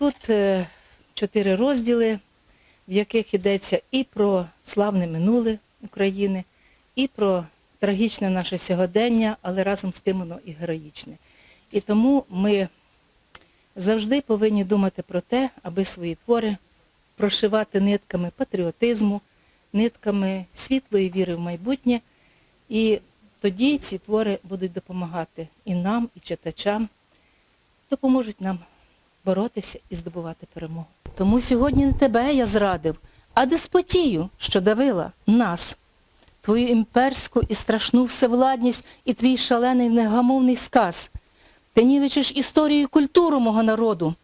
тут е, чотири розділи, в яких йдеться і про славне минуле України, і про трагічне наше сьогодення, але разом з тим воно і героїчне. І тому ми завжди повинні думати про те, аби свої твори прошивати нитками патріотизму, нитками світлої віри в майбутнє. І тоді ці твори будуть допомагати і нам, і читачам, допоможуть нам боротися і здобувати перемогу. Тому сьогодні не тебе я зрадив, а деспотію, що давила нас, твою імперську і страшну всевладність і твій шалений негамовний сказ. Ти нівечиш історію і культуру мого народу,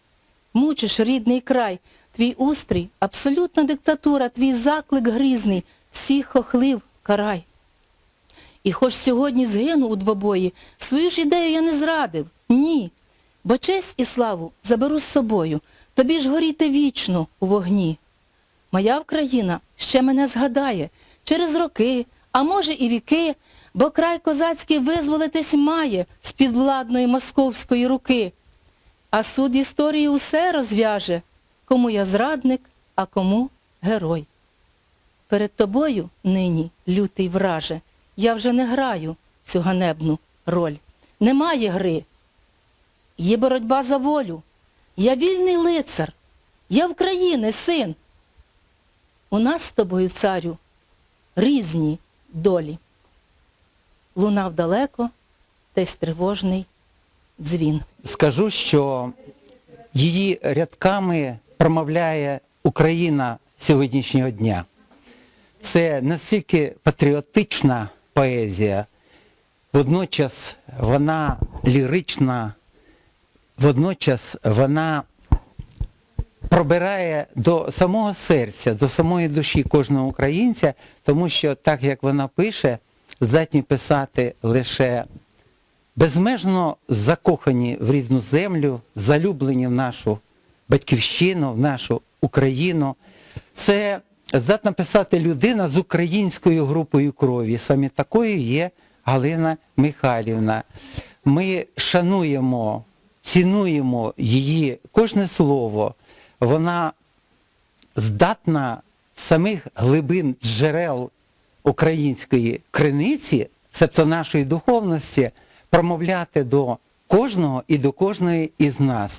мучиш рідний край, твій устрій, абсолютна диктатура, твій заклик грізний, всіх хохлив карай. І хоч сьогодні згину у двобої, свою ж ідею я не зрадив. Ні. Бо честь і славу заберу з собою, тобі ж горіти вічно у вогні. Моя Україна ще мене згадає через роки, а може і віки, бо край козацький визволитись має з підвладної московської руки. А суд історії усе розв'яже, кому я зрадник, а кому герой. Перед тобою нині, лютий враже, я вже не граю цю ганебну роль. Немає гри. Є боротьба за волю. Я вільний лицар. Я України син. У нас з тобою, царю, різні долі. Лунав далеко десь тривожний дзвін. Скажу, що її рядками промовляє Україна сьогоднішнього дня. Це настільки патріотична поезія, водночас вона лірична, водночас вона пробирає до самого серця, до самої душі кожного українця, тому що так як вона пише, здатні писати лише безмежно закохані в рідну землю, залюблені в нашу батьківщину, в нашу Україну. Це здатна писати людина з українською групою крові. Саме такою є Галина Михайлівна. Ми шануємо, цінуємо її кожне слово. Вона здатна самих глибин джерел української криниці, себто нашої духовності, промовляти до кожного і до кожної із нас.